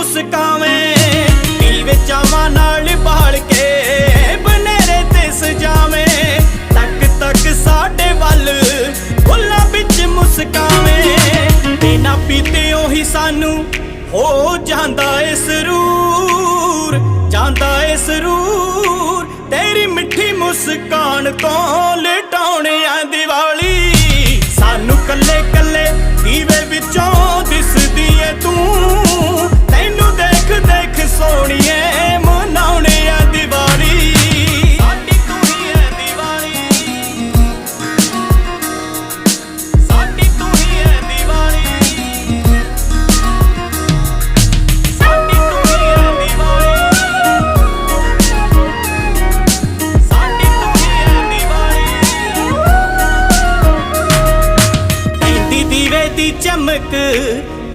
ਮੁਸਕਾਵੇਂ। ਦੀਵੇ ਚਾਵਾਂ ਨਾਲ ਬਾਲ ਕੇ, ਬਨੇਰੇ ਤੇ ਸਜਾਵੇਂ। ਤੱਕ ਤੱਕ ਸਾਡੇ ਵੱਲ ਫੁੱਲਾਂ ਵਿੱਚ ਮੁਸਕਾਵੇਂ। ਬਿਨਾ ਪੀਤੇ ਉਹੀ ਸਾਨੂੰ ਹੋ ਜਾਂਦਾ ਏ ਸਰੂਰ, ਜਾਂਦਾ ਏ ਸਰੂਰ। ਤੇਰੀ ਮਿੱਠੀ ਮੁਸਕਾਨ ਤੋਂ ਲਟਾਉਣਿਆਂ வெடி சமக்கு